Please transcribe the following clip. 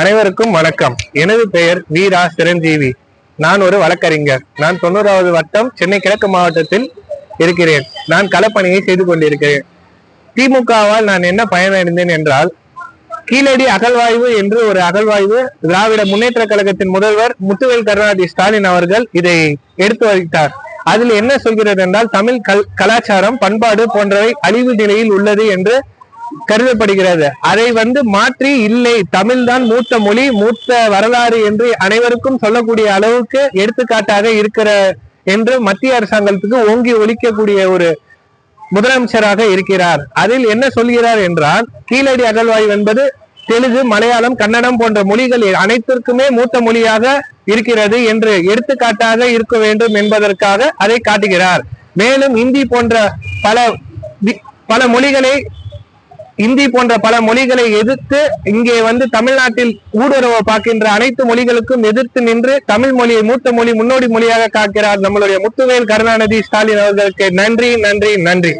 அனைவருக்கும் வணக்கம். எனது பெயர் வீரா சிரஞ்சீவி. நான் ஒரு வழக்கறிஞர். நான் தொண்ணூறாவது வட்டம் சென்னை கிழக்கு மாவட்டத்தில் இருக்கிறேன். நான் களப்பணியை செய்து கொண்டிருக்கிறேன். திமுகவால் நான் என்ன பயனடைந்தேன் என்றால் கீழடி அகழ்வாய்வு என்று ஒரு அகழ்வாய்வு திராவிட முன்னேற்ற கழகத்தின் முதல்வர் முத்துவேல் கருணாநிதி ஸ்டாலின் அவர்கள் இதை எடுத்து வைத்தார். அதில் என்ன சொல்கிறது என்றால் தமிழ் கல் கலாச்சாரம் பண்பாடு போன்றவை அழிவு நிலையில் உள்ளது என்று கருதப்படுகிறது. அதை வந்து மாற்றி இல்லை. தமிழ்தான் மூத்த மொழி மூத்த வரலாறு என்று அனைவருக்கும் சொல்லக்கூடிய அளவுக்கு எடுத்துக்காட்டாக இருக்கிற என்று மத்திய அரசாங்கத்துக்கு ஓங்கி ஒழிக்கக்கூடிய ஒரு முதலமைச்சராக இருக்கிறார். அதில் என்ன சொல்கிறார் என்றால் கீழடி அகழ்வாய் என்பது தெலுங்கு மலையாளம் கன்னடம் போன்ற மொழிகள் அனைத்திற்குமே மூத்த மொழியாக இருக்கிறது என்று எடுத்துக்காட்டாக இருக்க வேண்டும் என்பதற்காக அதை காட்டுகிறார். மேலும் இந்தி போன்ற பல வி- பல மொழிகளை இந்தி போன்ற பல மொழிகளை எதிர்த்து இங்கே வந்து தமிழ்நாட்டில் ஊடுருவ பார்க்கின்ற அனைத்து மொழிகளுக்கும் எதிர்த்து நின்று தமிழ் மொழியை மூத்த மொழி முன்னோடி மொழியாக காக்கிறார் நம்மளுடைய முத்துவேல் கருணாநிதி ஸ்டாலின் அவர்களுக்கு நன்றி நன்றி நன்றி.